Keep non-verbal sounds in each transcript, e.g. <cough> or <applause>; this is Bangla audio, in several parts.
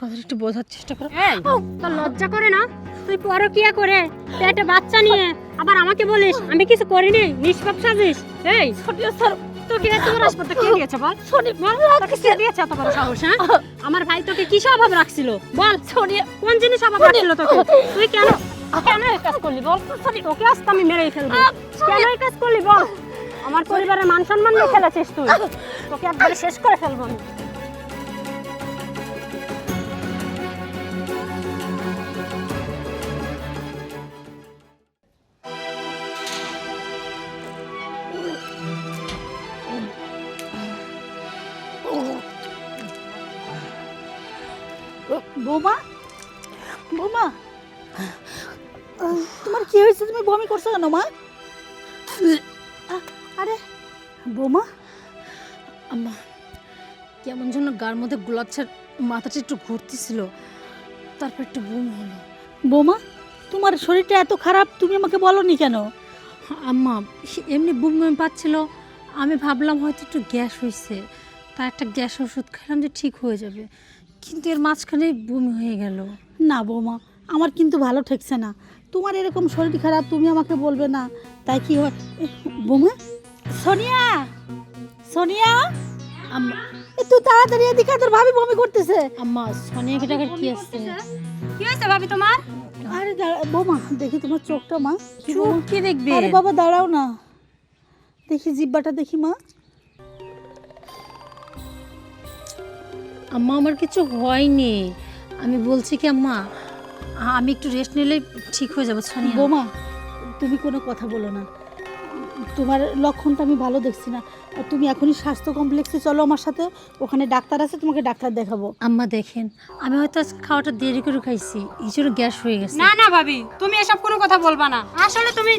কথাটা একটু বোঝার চেষ্টা করো। তোর লজ্জা করে না? তুই পরকিয়া করে পেটে বাচ্চা নিয়ে আবার আমাকে বলিস আমি কিছু করিনি নিষ্পাপ সাজিস। এই স্যার তোকে এত বড় হাসপাতাল কে দিয়েছে বল? তোকে কে দিয়েছে এত বড় সাহস হ্যাঁ? আমার ভাই তোকে কি অভাব রাখছিল? বল সরিয়া কোন জিনিস অভাব রাখছিল তোকে? তুই কেন কেন এই কাজ করলি বল? তোকে তো আমি মেরেই ফেলব। কেন এই কাজ করলি বল? আমার পরিবারের মান সম্মান নিয়ে ফেলেছিস তুই। তোকে একবারে শেষ করে ফেলব আমি। বৌমা, তোমার কি হয়েছে? তুমি বমি করছ কেন, মা? আরে, বৌমা, আম্মা, কেমন যেন গার মধ্যে গোলাচ্ছার মাথাটা একটু ঘুরতেছিল, তারপর একটু বুম হলো। বৌমা, তোমার শরীরটা এত খারাপ, তুমি আমাকে বলনি কেন? আম্মা এমনি বুম বুম পাচ্ছিল, আমি ভাবলাম হয়তো একটু গ্যাস হয়েছে তার একটা গ্যাস ওষুধ খেলাম যে ঠিক হয়ে যাবে। কিন্তু এর মাঝখানে বমি হয়ে গেল। না বৌমা আমার কিন্তু ভালো ঠেকছে না। তোমার এরকম শরীর খারাপ তুমি আমাকে বলবে না। তাই কি হয়? বৌমা? সোনিয়া! সোনিয়া! আম্মা এ, তুই তাড়াতাড়ি এদিকে তোর ভাবি বমি করতেছে। আম্মা সোনিয়াকে টাকার কি আসছে কি হয়েছে ভাবি তোমার? আরে দাঁড়া বৌমা দেখি তোমার চোখটা মা। কি চোখ কি দেখবে? আরে বাবা দাঁড়াও না। দেখি জিব্বাটা দেখি মা। আম্মা আমার কিছু হয়নি। আমি বলছি কি আম্মা আমি একটু রেস্ট নিলে ঠিক হয়ে যাব সোনিয়া। বোমা তুমি কোনো কথা বলো না। তোমার লক্ষণটা আমি ভালো দেখছি না। তুমি এখনই স্বাস্থ্য কমপ্লেক্সে চলো আমার সাথে। ওখানে ডাক্তার আছে তোমাকে ডাক্তার দেখাবো। আম্মা দেখেন আমি হয়তো আজ খাওয়াটা দেরি করে খাইছি এই জন্য গ্যাস হয়ে গেছে। না না ভাবি তুমি এসব কোনো কথা বলবা না। আসলে তুমি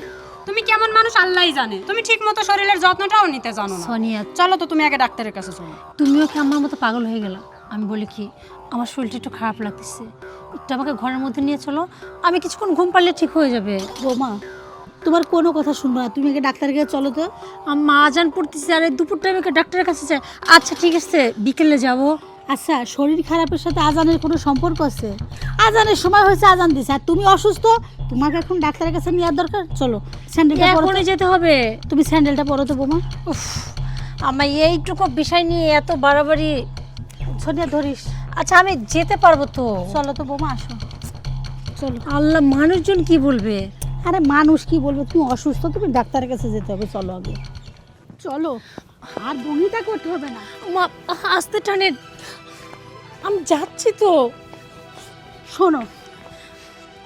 তুমি কেমন মানুষ আল্লাহই জানে। তুমি ঠিক মতো শরীরের যত্নটাও নিতে জানো না। সোনিয়া। চলো তো তুমি আগে ডাক্তারের কাছে চলো। তুমিও কি আমার মতো পাগল হয়ে গেল? আমি বলি কি আমার শরীরটা একটু খারাপ লাগতেছে। একটু আমাকে ঘরের মধ্যে নিয়ে চলো আমি কিছুক্ষণ ঘুম পারলে ঠিক হয়ে যাবে। বৌমা তোমার কোনো কথা শুনব না তুমি আগে ডাক্তারের কাছে চলো তো। আমার মা আজান পড়তেছে আর এই দুপুর টাইমে ডাক্তারের কাছে যায়। আচ্ছা ঠিক আছে বিকেলে যাব। আচ্ছা শরীর খারাপের সাথে আজানের কোনো সম্পর্ক আছে? আজানের সময় হয়েছে আজান দিছে আর তুমি অসুস্থ তোমাকে এখন ডাক্তারের কাছে নেওয়ার দরকার। চলো স্যান্ডেলটা পরো যেতে হবে। তুমি স্যান্ডেলটা পরো তো বোমা। উফ আমার এইটুকু বিষয় নিয়ে এত বাড়াবাড়ি সোনিয়া ধরিস। আচ্ছা আমি যেতে পারব তো। চলো তো বোমা আসো। চলো। আল্লাহ মানুষজন কি বলবে? আরে মানুষ কি বলবে? তুমি অসুস্থ তুমি ডাক্তারের কাছে যেতে হবে। চলো আগে। চলো। আর বমিটা করতে হবে না। মা আসতে টানে আমি যাচ্ছি তো। শোনো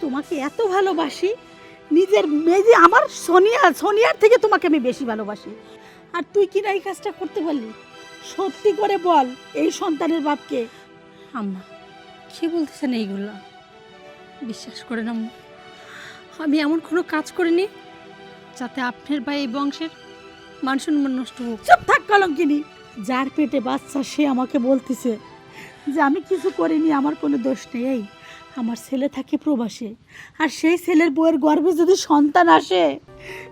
তোমাকে এত ভালোবাসি নিজের মেয়ে আমার সোনিয়া সোনিয়ার থেকে তোমাকে আমি বেশি ভালোবাসি। আর তুই কি না এই কাজটা করতে পারলি? সত্যি করে বল এই সন্তানের বাপকে। আম্মা কি বলতেছেন এইগুলা? বিশ্বাস করেন আম্মা আমি এমন কোনো কাজ করিনি যাতে আপনার বা এই বংশের মান সম্মান নষ্ট হোক। চুপ থাক কলঙ্কিনী। যার পেটে বাচ্চা সে আমাকে বলতেছে যে আমি কিছু করিনি আমার কোনো দোষ নেই। এই আমার ছেলে থাকে প্রবাসে। আর সেই ছেলের বউয়ের গর্ভে যদি সন্তান আসে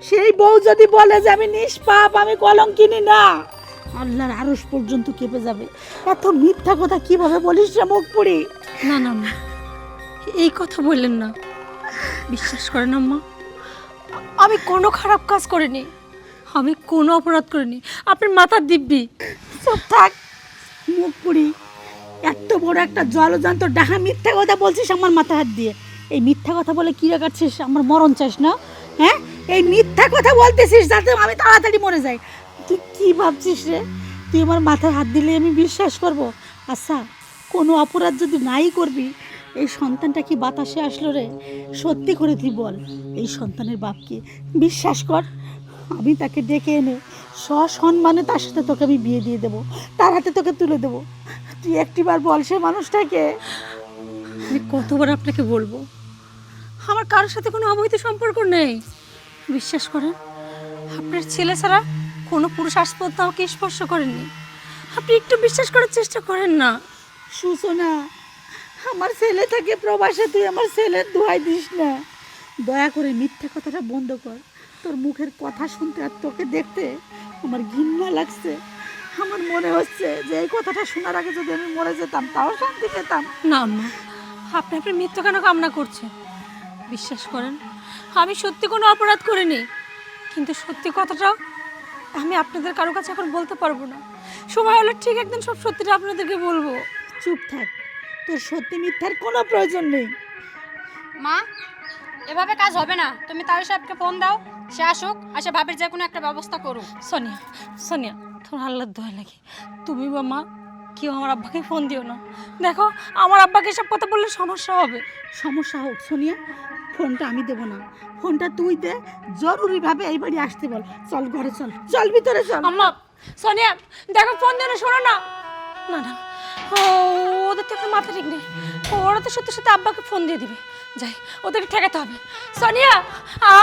সেই বউ যদি বলে যে আমি নিষ্পাপ আমি কলঙ্কিনী না আল্লাহর আরস পর্যন্ত কেঁপে যাবে। এত মিথ্যা কথা কীভাবে বলিস রে মুখ পুরি না না আম্মা এই কথা বললেন না। বিশ্বাস করেন আম্মা আমি কোনো খারাপ কাজ করিনি। আমি কোনো অপরাধ করিনি। আপনার মাথার দিব্যি। চুপ থাক মুখ পুরি এত বড় একটা জলযন্ত্র ডাহা মিথ্যা কথা বলছিস আমার মাথা হাত দিয়ে। এই মিথ্যা কথা বলে কি রাখাচ্ছিস আমার মরণ চাস না হ্যাঁ? এই মিথ্যা কথা বলতেছিস যাতে আমি তাড়াতাড়ি মরে যাই। তুই কি ভাবছিস রে? তুই আমার মাথায় হাত দিলে আমি বিশ্বাস করব। আচ্ছা কোনো অপরাধ যদি নাই করবি, এই সন্তানটা কি বাতাসে আসলো রে? সত্যি করে তুই বল, এই সন্তানের বাপকে বিশ্বাস কর, আমি তাকে ডেকে এনে সসম্মানে তার সাথে তোকে আমি বিয়ে দিয়ে দেবো, তার হাতে তোকে তুলে দেবো। তুই একটিবার বল সে মানুষটাকে। আমি কতবার আপনাকে বলব? আমার কারোর সাথে কোনো অবৈধ সম্পর্ক নেই। বিশ্বাস করেন, আপনার ছেলে ছাড়া কোনো পুরুষ পর্যন্ত আমাকে স্পর্শ করেননি? আপনি একটু বিশ্বাস করার চেষ্টা করেন না। সুসনা আমার ছেলে থাকে প্রবাসে তুই আমার ছেলের দোয়াই দিস না। দয়া করে মিথ্যে কথাটা বন্ধ কর। তোর মুখের কথা শুনতে আর তোকে দেখতে আমার ঘৃণা লাগছে। আমার মনে হচ্ছে যে এই কথাটা শোনার আগে যদি আমি মরে যেতাম তাও শান্তি পেতাম। না আম্মা। আপনি আপনার মৃত্যু কেন কামনা করছেন? বিশ্বাস করেন আমি সত্যি কোনো অপরাধ করিনি। কিন্তু সত্যি কথাটাও আমি আপনাদের কারও কাছে এখন বলতে পারব না। সময় হলে ঠিক একদিন সব সত্যিটা আপনাদেরকে বলব। চুপ থাক তোর সত্যি মিথ্যার কোনো প্রয়োজন নেই। মা এভাবে কাজ হবে না। তুমি তার সাহেবকে ফোন দাও সে আসুক আসে ভাবির যে কোনো একটা ব্যবস্থা করুক। সোনিয়া সোনিয়া তোমার আল্লাহর দোয়া লাগে। তুমি বা মা কেউ আমার আব্বাকে ফোন দিও না। দেখো আমার আব্বাকে সব কথা বললে সমস্যা হবে। সমস্যা হোক সোনিয়া ফোনটা আমি দেবো না। ফোনটা তুই দে জরুরিভাবে এই বাড়ি আসতে বল। চল ঘরে চল চল ভিতরে চল। আম্মা সোনিয়া দেখো ফোন দিও না শোনো না। না না ও ওদের তো এখন মাথা ঠিক নেই। ওরা তো সত্যি সত্যি আব্বাকে ফোন দিয়ে দিবে। যাই ওদেরকে ঠেকাতে হবে। সোনিয়া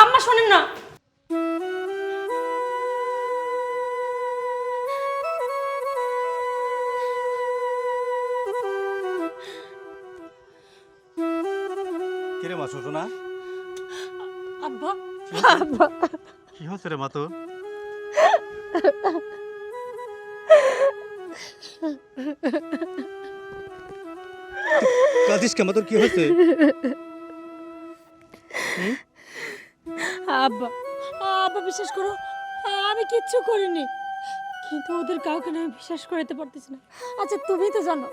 আম্মা শোনেন না। মা সুজনা আব্বা। কি হচ্ছে রে মা তোর? কাঁদিস কেমন তোর? কি হচ্ছে আব্বা আব্বা বিশ্বাস করো আমি কিচ্ছু করিনি। কিন্তু ওদের কাউকে না আমি বিশ্বাস করাতে পারতেছি না। আচ্ছা তুমি তো জানো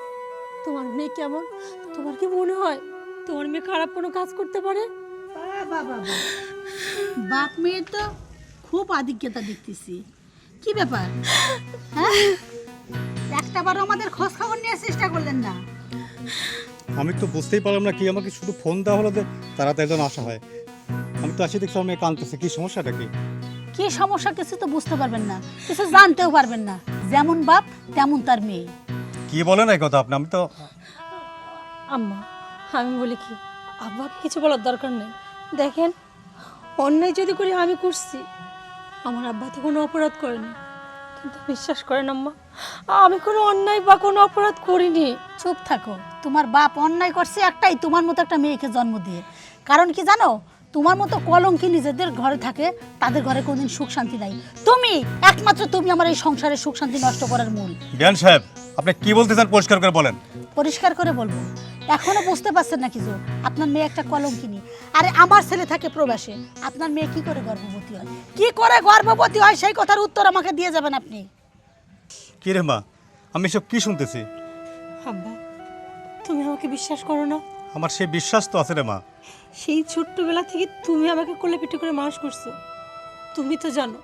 তোমার মেয়ে কেমন? তোমার কি মনে হয়? তোমার মেয়ে খারাপ কোনো কাজ করতে পারে? বাবা বাপ মেয়ের তো খুব আধিক্যতা দেখতেছি। কি ব্যাপার? হ্যাঁ? একটা বারও আমাদের খোঁজ খবর নেওয়ার চেষ্টা করলেন না। আমি তো বুঝতেই পারলাম না কি আমাকে শুধু ফোন দেওয়া হলো যে তাড়াতাড়ি যেন আসা হয়। আমি তো আসি দেখছি আমার মেয়ে কাঁদতেছে। কি সমস্যাটা কি? কি সমস্যা কিছু তো বুঝতে পারবেন না। কিছু জানতেও পারবেন না। যেমন বাপ তেমন তার মেয়ে। কি বলেন এই কথা আপনি? আমি তো আম্মা আমি বলি কি আব্বা কিছু বলার দরকার নেই। দেখেন অন্যায় যদি করি আমি করছি আমার আব্বা তো কোনো অপরাধ করেনি। কিন্তু বিশ্বাস করেন আম্মা আমি কোনো অন্যায় বা কোনো অপরাধ করিনি। চুপ থাকো। তোমার বাপ অন্যায় করছে একটাই তোমার মতো একটা মেয়েকে জন্ম দিয়ে। কারণ কি জানো তোমার মতো কলঙ্কি নিজেদের ঘরে থাকে তাদের ঘরে কোনদিন সুখ শান্তি নাই। তুমি একমাত্র তুমি আমার এই সংসারে সুখ শান্তি নষ্ট করার মূল। জ্ঞান সাহেব আপনি কি বলতে চান পরিষ্কার করে বলেন? পরিষ্কার করে বলব। এখনও বুঝতে পারছেন না কিছু আপনার মেয়ে একটা কলঙ্কিনী। আরে আমার ছেলে থাকে প্রবাসে আপনার মেয়ে কি করে গর্ভবতী হয়? কি করে গর্ভবতী হয় সেই কথার উত্তর আমাকে দিয়ে যাবেন আপনি। কি রে মা আমি সব কি শুনতেছি? আব্বা তুমি আমাকে বিশ্বাস করো না? আমার সেই বিশ্বাস তো আছে রে মা। সেই ছোট্টবেলা থেকে তুমি আমাকে কোলে পিঠে করে মানুষ করছ। তুমি তো জানো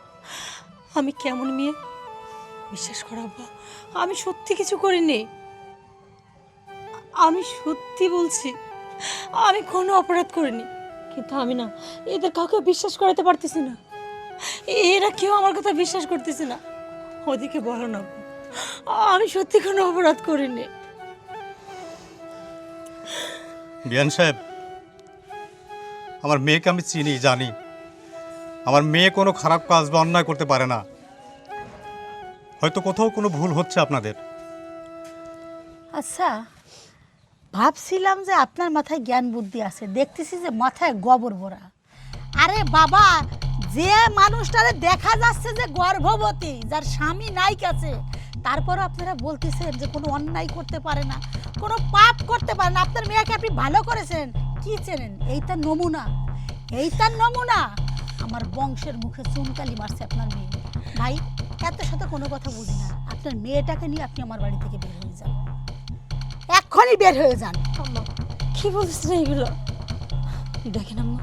আমি কেমন মেয়ে? বিশ্বাস করো আব্বা আমি সত্যি কিছু করিনি। আমি সত্যি বলছি আমি কোনো অপরাধ করিনি। কিন্তু আমি না এদের কাউকে বিশ্বাস করাতে পারতেছি না। এরা কেউ আমার কথা বিশ্বাস করতেছে না। ওদিকে বলো না আমি সত্যি কোনো অপরাধ করিনি। বিয়ান সাহেব আমার মেয়েকে আমি চিনি জানি। আমার মেয়ে কোনো খারাপ কাজ বা অন্যায় করতে পারে না। হয়তো কোথাও কোনো ভুল হচ্ছে আপনাদের। আচ্ছা ভাবছিলাম যে আপনার মাথায় জ্ঞান বুদ্ধি আছে, দেখতেছি যে মাথায় গোবর ভরা। আরে বাবা, যে মানুষটারে দেখা যাচ্ছে যে গর্ভবতী, যার স্বামী নাই কাছে তারপরও আপনারা বলতেছেন যে কোনো অন্যায় করতে পারে না, কোনো পাপ করতে পারে না। আপনার মেয়েকে আপনি ভালো করেছেন, কি চেনেন? এইটা নমুনা। এইটার নমুনা। আমার বংশের মুখে চুনকালি মারছে আপনার মেয়ে। ভাই, এত সাথে কোনো কথা বুঝি না। আপনার মেয়েটাকে নিয়ে আপনি আমার বাড়ি থেকে বের হয়ে যান। এক্ষুনি বের হয়ে যান। কি বলছেন এগুলো? দেখেন আম্মা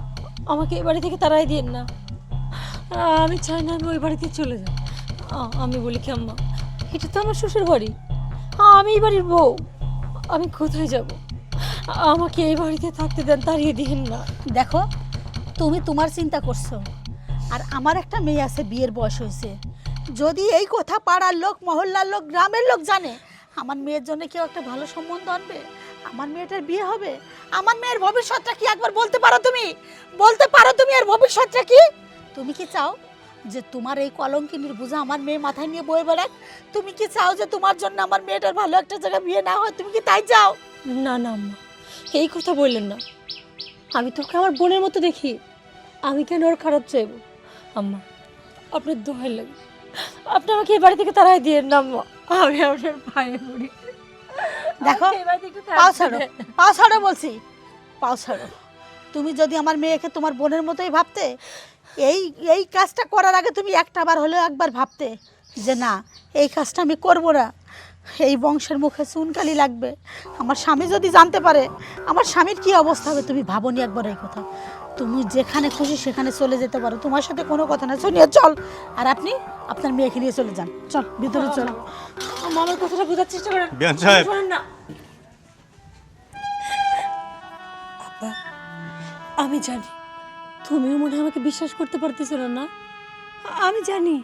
আমাকে এই বাড়ি থেকে তাড়াই দিন না। আমি চাই না আমি ওই বাড়িতে চলে যাই। আমি বলি কি আম্মা এটা তো আমার শ্বশুর বাড়ি। আমি এই বাড়ির বউ। আমি কোথায় যাব? আমাকে এই বাড়িতে থাকতে দেন তাড়িয়ে দিন না। দেখো তুমি তোমার চিন্তা করছ। আর আমার একটা মেয়ে আছে বিয়ের বয়স হয়েছে। যদি এই কথা পাড়ার লোক মহল্লার লোক গ্রামের লোক জানে আমার মেয়ের জন্য কেউ একটা ভালো সম্বন্ধ আনবে? আমার মেয়েটার বিয়ে হবে? আমার মেয়ের ভবিষ্যৎটা কি একবার বলতে পারো তুমি? বলতে পারো তুমি আর ভবিষ্যৎটা কি? তুমি কি চাও যে তোমার এই কলঙ্কিনীর বোঝা আমার মেয়ে মাথায় নিয়ে বয়ে বেড়াক? তুমি কি চাও যে তোমার জন্য আমার মেয়েটার ভালো একটা জায়গায় বিয়ে না হয়? তুমি কি তাই চাও? না না, আম্মা, এই কথা বললেন না। আমি তোকে আমার বোনের মতো দেখি। আমি কেন ওর খারাপ চাইব? আম্মা, আপনার দোহাই লাগে। আপনি আমাকে এই বাড়ি থেকে তারাই দিয়ে না আমি আপনার পায়ে পড়ি। দেখো পাও ছাড়ো পাও ছাড়ো বলছি পাও ছাড়ো। তুমি যদি আমার মেয়েকে তোমার বোনের মতোই ভাবতে এই এই কাজটা করার আগে তুমি একটা বার হলেও একবার ভাবতে যে না এই কাজটা আমি করব না। এই বংশের মুখে চুনকালি লাগবে। আমার স্বামী যদি জানতে পারে আমার স্বামীর কি অবস্থা হবে তুমি ভাবনি একবার এই কথা। তুমি যেখানে খুশি সেখানে চলে যেতে পারো। তোমার সাথে কোনো কথা না। শুনিয়ে চল। আর আপনি আপনার মেয়েকে নিয়ে চলে যান। চল ভিতরে চল। আম্মা, আমার কথাটা বোঝার চেষ্টা করেন। বিয়ান সাহেব। না। আব্বা আমি জানি। তুমিও মনে আমাকে বিশ্বাস করতে পারতেছো না। না আমি জানি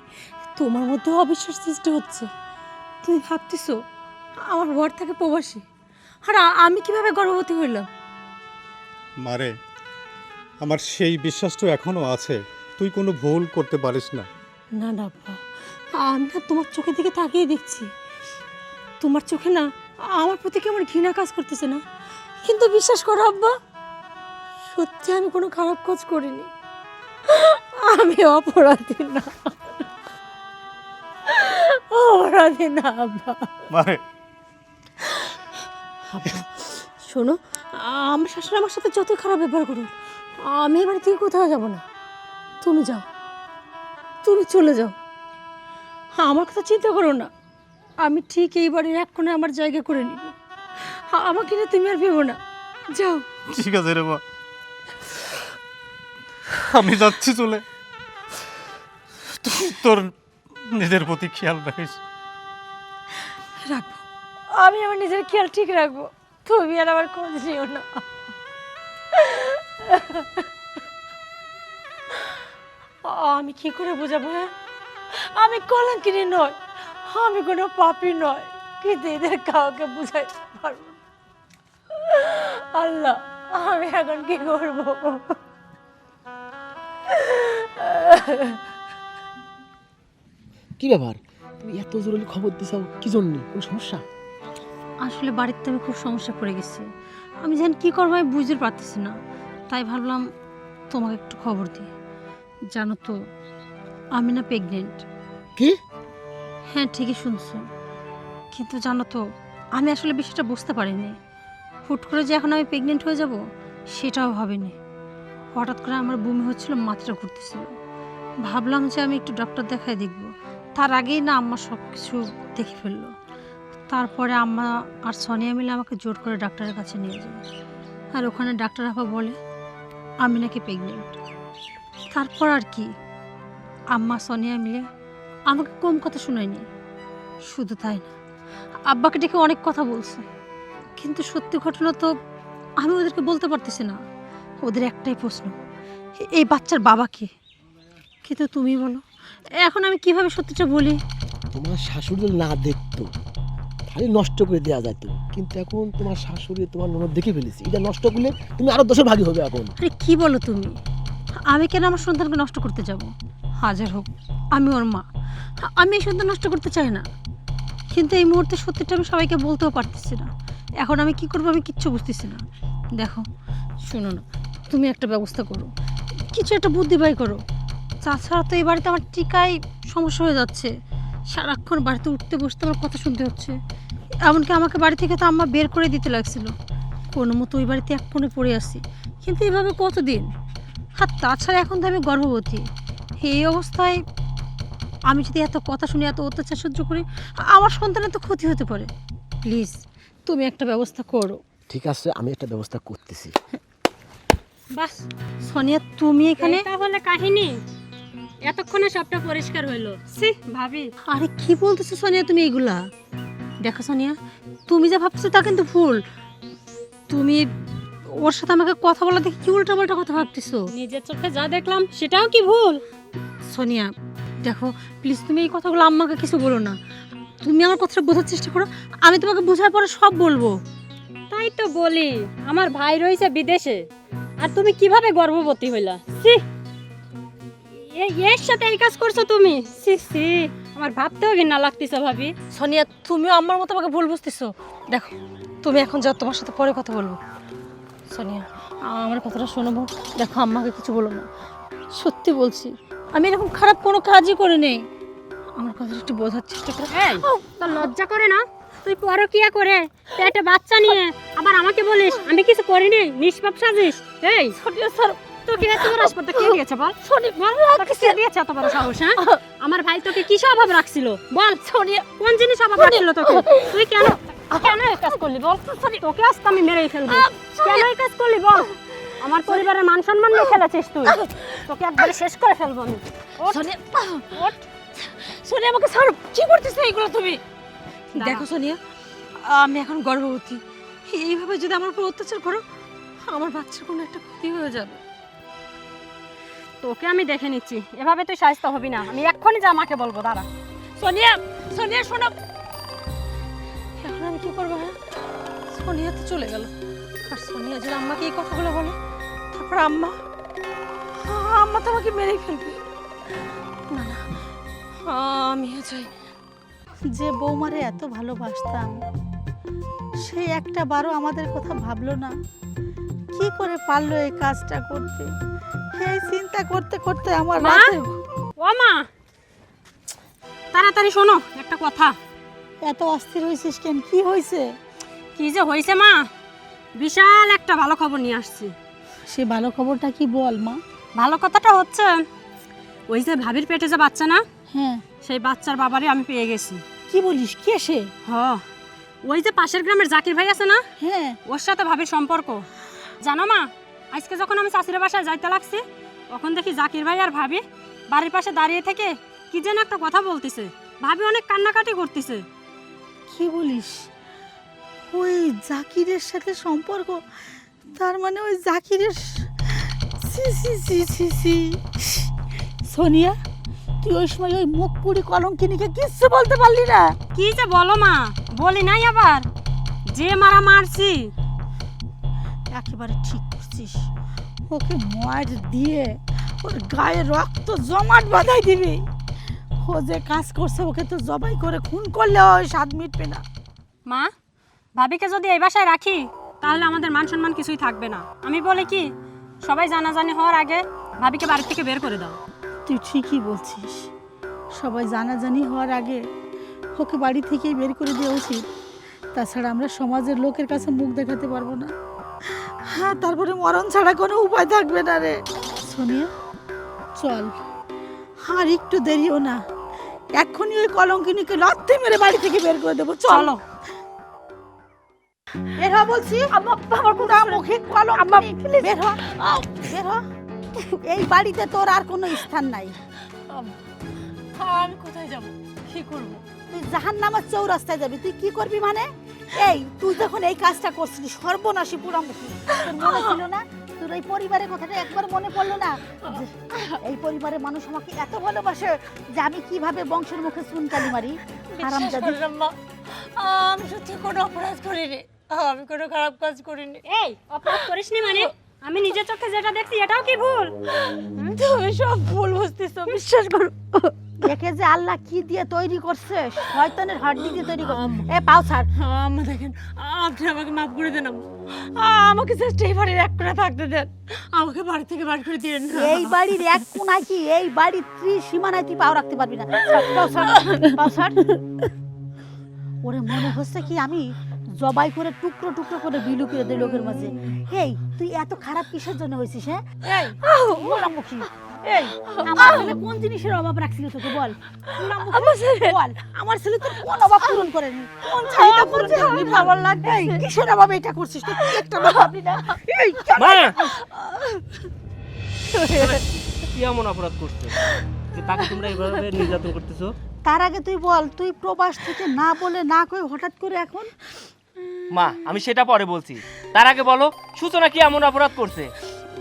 তোমার মধ্যে অবিশ্বাস সৃষ্টি হচ্ছে। তুমি ভাবতেছো আমার বর থাকে প্রবাসী। আর আমি কীভাবে গর্ভবতী হইলাম? মারে আমার সেই বিশ্বাসটা এখনও আছে। তুই কোনো ভুল করতে পারিস না। না না আব্বা আমি না তোমার চোখের দিকে তাকিয়ে দেখছি। তোমার চোখে না আমার প্রতি কেমন ঘৃণা কাজ করতেছে না? কিন্তু বিশ্বাস করো আব্বা সত্যি আমি কোনো খারাপ কাজ করিনি। আমি অপরাধী না। অপরাধী না আব্বা। আব্বা, শোনো আমার শাশুড়ি আমার সাথে যতই খারাপ ব্যবহার করুন আমি এবার থেকে কোথাও যাব না। তুমি যাও। তুমি চলে যাও। আমার কথা চিন্তা করো না। আমি ঠিক এই বাড়ির এক কোণে আমার জায়গা করে নিব। আমাকে না তুমি আর ভেবো না। যাও। ঠিক আছে রে মা। আমি যাচ্ছি চলে। তুই তোর নিজের প্রতি খেয়াল রাখিস। রাখব। আমি আমার নিজের খেয়াল ঠিক রাখব। তুমি আর আমার খোঁজ নিও না। আমি কি করে বোঝাবো হ্যাঁ? আমি কলঙ্কিনী নয় আমি কোনো পাপি নয় কিন্তু এদের কাউকে বুঝাইতে পারব আল্লাহ আমি এখন কি করব? কি ব্যাপার? তুমি এত জরুরি খবর দিছাও কি জন্য? কোন সমস্যা? আসলে বাড়িতে আমি খুব সমস্যা পড়ে গেছি। আমি জানি কি করব আমি বুঝতে পারতেছি না। তাই ভাবলাম তোমাকে একটু খবর দিই। জানো তো আমি না প্রেগনেন্ট কি? হ্যাঁ ঠিকই শুনছো। কিন্তু জানো তো আমি আসলে বিষয়টা বুঝতে পারিনি। হুট করে যে এখন আমি প্রেগনেন্ট হয়ে যাব সেটাও ভাবিনি। হঠাৎ করে আমার বমি হচ্ছিল মাত্রা ঘুরতেছিল। ভাবলাম যে আমি একটু ডক্টর দেখাই দেখব। তার আগেই না আম্মা সব কিছু দেখে ফেলল। তারপরে আম্মা আর সোনিয়া মিলে আমাকে জোর করে ডাক্তারের কাছে নিয়ে যায়। আর ওখানে ডাক্তার আপা বলে আমি নাকি প্রেগনেন্ট তারপর আর কি? আম্মা সোনিয়া মিলে আমাকে কম কথা শোনায়নি। শুধু তাই না, আব্বাকে ডেকে অনেক কথা বলছে। কিন্তু সত্যি ঘটনা তো আমি ওদেরকে বলতে পারতেছি না। ওদের একটাই প্রশ্ন, এই বাচ্চার বাবা কে? কিন্তু তুমি বলো, এখন আমি কীভাবে সত্যিটা বলি? তোমার শাশুড়ি না দেখতো। তাহলে নষ্ট করে দেওয়া যেত কিন্তু এখন তোমার শাশুড়ি, তোমার ননদ দেখে ফেলেছি। এটা নষ্ট করলে তুমি আরও দশের ভাগী হবে এখন। আরে কি বলো তুমি? আমি কেন আমার সন্তানকে নষ্ট করতে যাব? হাজার হোক, আমি ওর মা। আমি এই সন্তান নষ্ট করতে চাই না। কিন্তু এই মুহূর্তে সত্যিটা আমি সবাইকে বলতেও পারতেছি না। এখন আমি কি করব আমি কিচ্ছু বুঝতেছি না। দেখো, শোনো না, তুমি একটা ব্যবস্থা করো। কিছু একটা বুদ্ধি বাই করো। তাছাড়া তো এই বাড়িতে আমার টিকাই সমস্যা হয়ে যাচ্ছে। সারাক্ষণ বাড়িতে উঠতে বসতে আমার কথা শুনতে হচ্ছে। এমনকি আমাকে বাড়ি থেকে তো আম্মা বের করে দিতে লাগছিল। কোনো মতো ওই বাড়িতে এক কোণে পড়ে আসি কিন্তু এভাবে কতদিন? আর তাছাড়া এখন তো আমি গর্ভবতী। এই অবস্থায় আমি যদি এত কথা শুনে এত অত্যাচার সহ্য করি আমার সন্তানের তো ক্ষতি হতে পারে। প্লিজ তুমি একটা ব্যবস্থা করো। ঠিক আছে আমি একটা ব্যবস্থা করতেছি। বাস সোনিয়া তুমি এখানে? এটা হলে কাহিনী। এতক্ষণে সবটা পরিষ্কার হইল। সি ভাবি। আরে কি বলতেছো সোনিয়া তুমি এইগুলা দেখো সোনিয়া তুমি যা ভাবছ তা কিন্তু ভুল। তুমি ওর সাথে আমাকে কথা বলা দেখে কি উল্টা পাল্টা কথা ভাবতেছো? নিজের চোখে যা দেখলাম সেটাও কি ভুল? সোনিয়া দেখো প্লিজ তুমি এই কথাগুলো আম্মাকে কিছু বলো না। তুমি আমার কথাটা বোঝার চেষ্টা করো আমি তোমাকে বোঝার পরে সব বলব। তাই তো বলি আমার ভাই রয়েছে বিদেশে আর তুমি কীভাবে গর্ভবতী হইলা? সি এর সাথে এই কাজ করছ তুমি? সি সি আমার ভাবতেও ঘৃণা লাগতেছে ভাবি। সোনিয়া তুমিও আমার মতো আমাকে ভুল বুঝতেছো। দেখো তুমি এখন যাও তোমার সাথে পরে কথা বলব। সোনিয়া আমার কথাটা শোনাবো দেখো আম্মাকে কিছু বলো না। সত্যি বলছি আমি এরকম খারাপ কোনো কাজই করে নেই। আমার কথা একটু বোঝার চেষ্টা করো। তোর লজ্জা করে না? তুই পরকিয়া করে একটা বাচ্চা নিয়ে আবার আমাকে বলিস আমি কিছু করিনি নিষ্পাপ সাজিস। এই সোনিয়া স্যার তোকে এত বড় আসপত্তা কে দিয়েছে বল? শোনি বল তোকে কে দিয়েছে এত বড় সাহস হ্যাঁ? আমার ভাই তোকে কিসে অভাব রাখছিল? বল সোনিয়া কোন জিনিস অভাব রাখছিল তোকে? তুই কেন কেন এই কাজ করলি বল? তোকে আজকে আমি মেরেই ফেলব। কেন এই কাজ করলি বল? আমার পরিবারের মান সম্মান নিয়ে খেলেছিস তুই। তোকে একবারে শেষ করে ফেলব আমি। সোনিয়া। সোনিয়া আমাকে ছাড়ো। কি করতেছো এইগুলো তুমি? দেখো সোনিয়া আমি এখন গর্ভবতী। এইভাবে যদি আমার উপর অত্যাচার করো আমার বাচ্চার কোনো একটা ক্ষতি হয়ে যাবে। তোকে আমি দেখে নিচ্ছি। এভাবে তুই সাহিত্য হবি না। আমি এক্ষুনি যা আমাকে বলব, দাঁড়া। সোনিয়া সোনিয়া, শোনো। এখন আমি কি করব হ্যাঁ? সোনিয়া তো চলে গেল। আর সোনিয়া যদি আম্মাকে এই কথাগুলো বলে, তারপর আম্মা আম্মা তো আমাকে মেরেই ফেলবে। না না, আমিও চাই যে বৌমারে এত ভালোবাসতাম, সে একটা বারও আমাদের কথা ভাবলো না। কি করে পারল এই কাজটা করতে? এই চিন্তা করতে করতে আমার মা? ও মা! তাড়াতাড়ি শোনো একটা কথা। এত অস্থির হয়েছিস কেন? কি হয়েছে? কি যে হয়েছে মা? বিশাল একটা ভালো খবর নিয়ে আসছি। সে ভালো খবরটা কি বল মা? ভালো কথাটা হচ্ছে ওই যে ভাবির পেটে যে বাচ্চা না হ্যাঁ। সেই বাচ্চার বাবারই আমি পেয়ে গেছি। কি বলিস? কে সে? হ ওই যে পাশের গ্রামের জাকির ভাই আছে না হ্যাঁ। ওর সাথে ভাবির সম্পর্ক। জানো মা আজকে যখন আমি চাষির বাসায় যাইতে লাগছি তখন দেখি জাকির ভাই আর ভাবি বাড়ির পাশে দাঁড়িয়ে থেকে কি যেন একটা কথা বলতেছে। ভাবি অনেক কান্নাকাটি করতেছে। কি বলিস? ওই জাকিরের সাথে সম্পর্ক তার মানে ওই জাকিরের সি সি সি সি সি সোনিয়া তুই ওই সময় ওই মুখ পুরি কলঙ্কিনীকে কিচ্ছু বলতে পারলি না? কি যে বলো মা বলি নাই আবার। যে মারা মারছি। একেবারে ঠিক করছিস? ওকে মার দিয়ে ওর গায়ে রক্ত জমাট বাঁধাই দিবি। ও যে কাজ করছে ওকে তো জবাই করে খুন করলে ওই স্বাদ মিটবে না। মা ভাবিকে যদি এই বাসায় রাখি তাহলে আমাদের মান সম্মান কিছুই থাকবে না। আমি বলি কি সবাই জানাজানি হওয়ার আগে ভাবিকে বাড়ি থেকে বের করে দাও। তুই ঠিকই বলছিস। সবাই জানাজানি হওয়ার আগে ওকে বাড়ি থেকেই বের করে দেওয়া উচিত। তাছাড়া আমরা সমাজের লোকের কাছে মুখ দেখাতে পারব না। হ্যাঁ তারপরে মরণ ছাড়া কোনো উপায় থাকবে না রে। সোনিয়া চল। আর একটু দেরিও না। এক্ষুনি ওই কলঙ্কিনীকে লত্তে মেরে বাড়ি থেকে বের করে দেবো চলো। বের হ বলছি। আমার পুরা মুখে কলঙ্কিনী। বের হ। বের হ। এই বাড়িতে তোর আর কোনো স্থান নাই। আমি কোথায় যাব? কি করব? তুই জাহান নামার চৌরাস্তায় যাবি। তুই কি করবি মানে? এই তুই যখন এই কাজটা করছিস সর্বনাশী পুরামুখী মনে ছিল না? তোর এই পরিবারের কথাটা একবার মনে পড়ল না? এই পরিবারের মানুষ আমাকে এত ভালোবাসে যে আমি কীভাবে বংশের মুখে চুনকালি মারি? হারামজাদি। আমি সত্যি কোনো অপরাধ করিনি। আমি কোনো খারাপ কাজ করিনি। এই অপরাধ করিসনি মানে? আমি নিজের চোখে যেটা দেখছি এটাও কি ভুল? তুমি সব ভুল বুঝতেছো বিশ্বাস করো। একে যে আল্লাহ কি দিয়ে তৈরি করছে শয়তানের হাড্ডি দিয়ে তৈরি করছে এ পাও ছাড়। আম্মা দেখেন আপনি আমাকে মাফ করে দেন আমাকে জাস্ট এই বাড়ির এক করে থাকতে দেন। আমাকে বাড়ি থেকে করে দিয়েন। না এই বাড়ির এক কোনায় কি এই বাড়ির ত্রিসীমানায় তুই পাও রাখতে পারবি না। পাও ছাড়, পাও ছাড়। ওরে মনে হচ্ছে কি আমি জবাই করে টুকরো টুকরো করে বিলু করে দিই লোকের মাঝে। এই তুই এত খারাপ কিসের জন্য হয়েছিস হ্যাঁ? এই। এই আমার ছেলে কোন জিনিসের অভাব রাখছিল তোকে বল? পোড়ামুখী, বল। আমার ছেলে তোর কোন অভাব পূরণ করেনি? কোন চাহিদা পূরণ করেনি? ভালো লাগে এই কিসের অভাব এটা করছিস তুই? একটা অভাব ভাবলি না? এই মা! <laughs> কি এমন অপরাধ করছে যে তাকে তোমরা এইভাবে নির্যাতন করতেছো? তার আগে তুই বল তুই প্রবাস থেকে না বলে না কই হঠাৎ করে এখন? মা আমি সেটা পরে বলছি। তার আগে বলো সূচনা কি এমন অপরাধ করছে?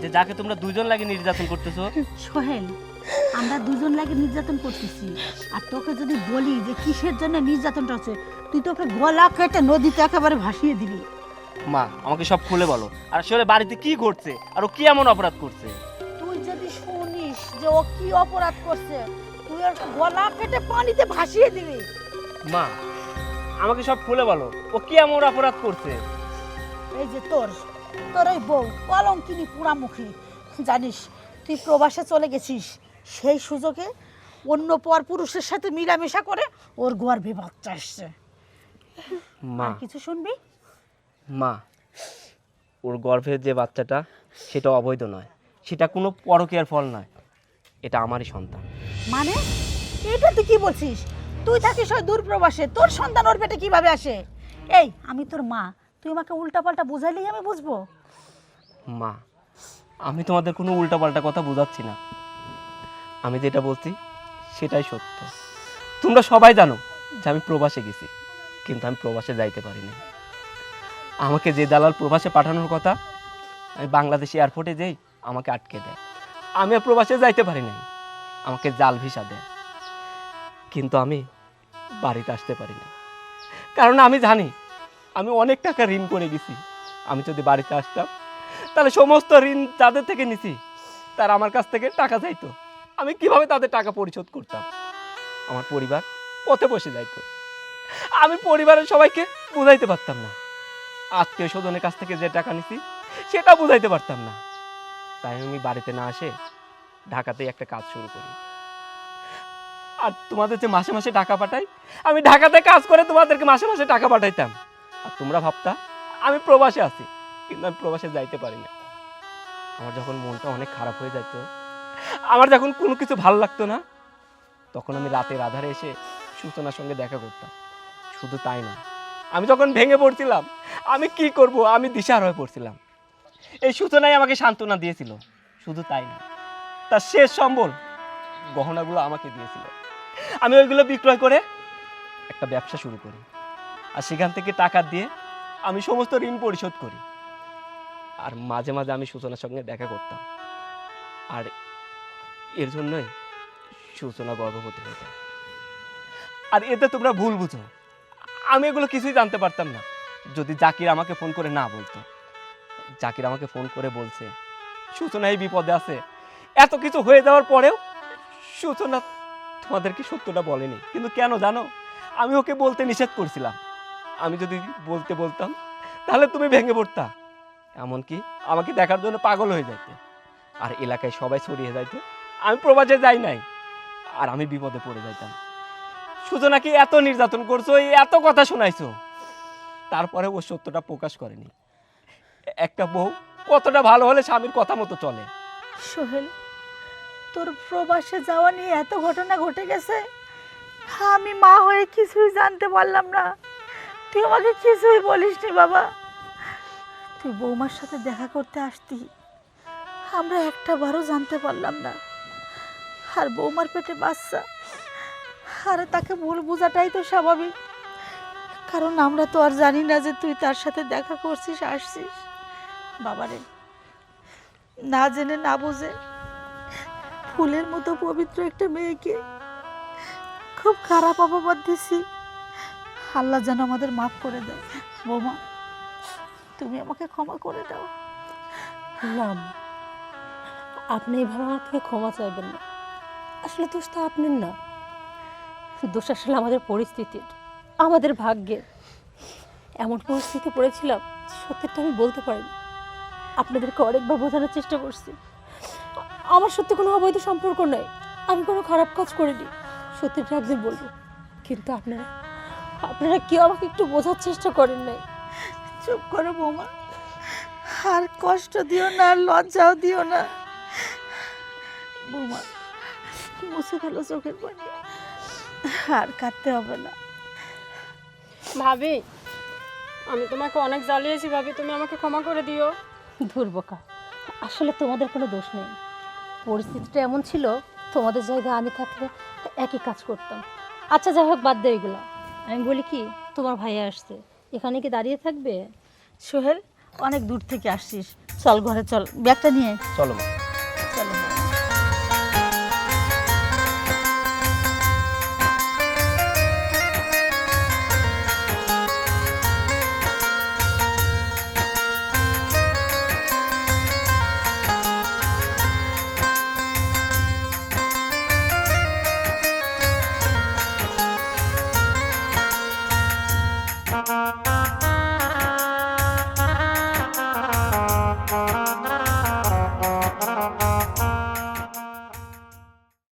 যে যাকে তোমরা দুজন লাগে নির্যাতন করতেছো। সোহেল আমরা দুজন লাগে নির্যাতন করতেছি। আর তোকে যদি বলি যে কিসের জন্য নির্যাতনটা হচ্ছে তুই তোকে গলা কেটে নদীতে একেবারে ভাসিয়ে দিবি মা আমাকে সব খুলে বলো। আর আসলে বাড়িতে কি ঘটছে? আর ও কি এমন অপরাধ করছে? তুই যদি শুনিস যে ও কি অপরাধ করছে তুই ওর গলা কেটে পানিতে ভাসিয়ে দিবি মা আমাকে সব খুলে বলো। ও কি এমন অপরাধ করছে? এই যে তোর তোর ওই বউ কলঙ্কিনী পুরামুখী জানিস তুই প্রবাসে চলে গেছিস। সেই সুযোগে অন্য পর পুরুষের সাথে মিলামেশা করে ওর গর্ভে বাচ্চা আসছে মা। আর কিছু শুনবি? মা ওর গর্ভের যে বাচ্চাটা সেটা অবৈধ নয়। সেটা কোনো পরকীয়ার ফল নয়। এটা আমারই সন্তান। মানে? এটা তুই কি বলছিস? তুই থাকিস ওই দূর প্রবাসে তোর সন্তান ওর পেটে কীভাবে আসে? এই আমি তোর মা। তুই আমাকে উল্টাপাল্টা বুঝাইলেই আমি বুঝব? মা, আমি তোমাদের কোনো উল্টাপাল্টা কথা বোঝাচ্ছি না। আমি যেটা বলছি, সেটাই সত্য। তোমরা সবাই জানো যে আমি প্রবাসে গেছি, কিন্তু আমি প্রবাসে যাইতে পারিনি। আমাকে যে দালাল প্রবাসে পাঠানোর কথা আমি বাংলাদেশ এয়ারপোর্টে যেই আমাকে আটকে দেয়। আমি আর প্রবাসে যাইতে পারি নাই আমাকে জাল ভিসা দেয়। কিন্তু আমি বাড়িতে আসতে পারি না কারণ আমি জানি আমি অনেক টাকা ঋণ করে গেছি আমি যদি বাড়িতে আসতাম, তাহলে সমস্ত ঋণ তাদের থেকে নিছি। তারা আমার কাছ থেকে টাকা চাইতো। আমি কীভাবে তাদের টাকা পরিশোধ করতাম? আমার পরিবার পথে বসে যাইতো। আমি পরিবারের সবাইকে বুঝাইতে পারতাম না। আত্মীয় স্বজনের কাছ থেকে যে টাকা নিছি, সেটা বুঝাইতে পারতাম না। তাই আমি বাড়িতে না আসে ঢাকাতেই একটা কাজ শুরু করি। আর তোমাদের যে মাসে মাসে টাকা পাঠাই, আমি ঢাকাতে কাজ করে তোমাদেরকে মাসে মাসে টাকা পাঠাইতাম। আর তোমরা ভাবতা, আমি প্রবাসে আছি, কিন্তু আমি প্রবাসে যাইতে পারি না। আমার যখন মনটা অনেক খারাপ হয়ে যেত আমার যখন কোনো কিছু ভালো লাগতো না, তখন আমি রাতের আধারে এসে সূচনার সঙ্গে দেখা করতাম। শুধু তাই না আমি যখন ভেঙে পড়ছিলাম, আমি কি করব? আমি দিশার হয়ে পড়ছিলাম। এই সূচনাই আমাকে সান্ত্বনা দিয়েছিল, শুধু তাই না তার শেষ সম্বল গহনাগুলো আমাকে দিয়েছিল। আমি ওইগুলো বিক্রয় করে একটা ব্যবসা শুরু করি। আর সেখান থেকে টাকা দিয়ে আমি সমস্ত ঋণ পরিশোধ করি। আর মাঝে মাঝে আমি সূচনার সঙ্গে দেখা করতাম। আর এর জন্যই সূচনা গর্ভবতী হতো আর এতে তোমরা ভুল বুঝো। আমি এগুলো কিছুই জানতে পারতাম না। যদি জাকির আমাকে ফোন করে না বলতো। জাকির আমাকে ফোন করে বলছে, সূচনা এই বিপদে আছে। এত কিছু হয়ে যাওয়ার পরেও সূচনা তোমাদেরকে সত্যটা বলেনি। কিন্তু কেন জানো? আমি ওকে বলতে নিষেধ করছিলাম। আমি যদি বলতে বলতাম, তাহলে তুমি ভেঙে পড়তা। এমনকি আমাকে দেখার জন্য পাগল হয়ে যাইতে। আর এলাকায় সবাই ছড়িয়ে যাইতো। আমি প্রবাসে যাই নাই, আর আমি বিপদে পড়ে যাইতাম। সুজনাকে এত নির্যাতন করছ এত কথা শোনাইছো? তারপরে ও সত্যটা প্রকাশ করেনি। একটা বউ কতটা ভালো হলে স্বামীর কথা মতো চলে? সোহেল, তোর প্রবাসে যাওয়া নিয়ে এত ঘটনা ঘটে গেছে, আমি মা হয়ে কিছুই জানতে পারলাম না। তুই আমাকে কিছুই বলিস নি, বাবা। তুই বৌমার সাথে দেখা করতে আসতি, আমরা একটা বারও জানতে পারলাম না। আর বৌমার পেটে বাচ্চা, আর তাকে ভুল বোঝাটাই তো স্বাভাবিক। কারণ আমরা তো আর জানি না যে তুই তার সাথে দেখা করছিস, আসছিস। বাবারে, না জেনে না বুঝে ফুলের মতো পবিত্র একটা মেয়েকে খুব খারাপ অপবাদ দিছি। আল্লাহ যেন আমাদের মাফ করে দেয়। বৌমা, তুমি আমাকে ক্ষমা করে দাও। না আপনি এভাবে আমার থেকে ক্ষমা চাইবেন না। আসলে দোষ তো আপনার না। দোষ আসলে আমাদের পরিস্থিতির, আমাদের ভাগ্যের। এমন পরিস্থিতি পড়েছিলাম, সত্যিটা আমি বলতে পারিনি। আপনাদেরকে অনেকবার বোঝানোর চেষ্টা করছি। আমার সত্যি কোনো অবৈধ সম্পর্ক নেই। আমি কোনো খারাপ কাজ করিনি। সত্যিটা একদিন বলব কিন্তু আপনারা আপনারা কেউ আমাকে একটু বোঝার চেষ্টা করেন নাই। চুপ করো বৌমা। আর কষ্ট দিও না আর লজ্জাও দিও না। বৌমা মুছে ফেলো চোখের পানি। আর কাঁদতে হবে না। ভাবি আমি তোমাকে অনেক জ্বালিয়েছি ভাবি তুমি আমাকে ক্ষমা করে দিও। দুর্বকা আসলে তোমাদের কোনো দোষ নেই। পরিস্থিতিটা এমন ছিল তোমাদের জায়গায় আমি থাকলে একই কাজ করতাম। আচ্ছা যাই হোক বাদ দে এগুলো। আমি বলি কি, তোমার ভাইয়া আসছে। এখানে কি দাঁড়িয়ে থাকবে? সোহেল, অনেক দূর থেকে আসছিস। চল ঘরে চল। ব্যাগটা নিয়ে চলো মা।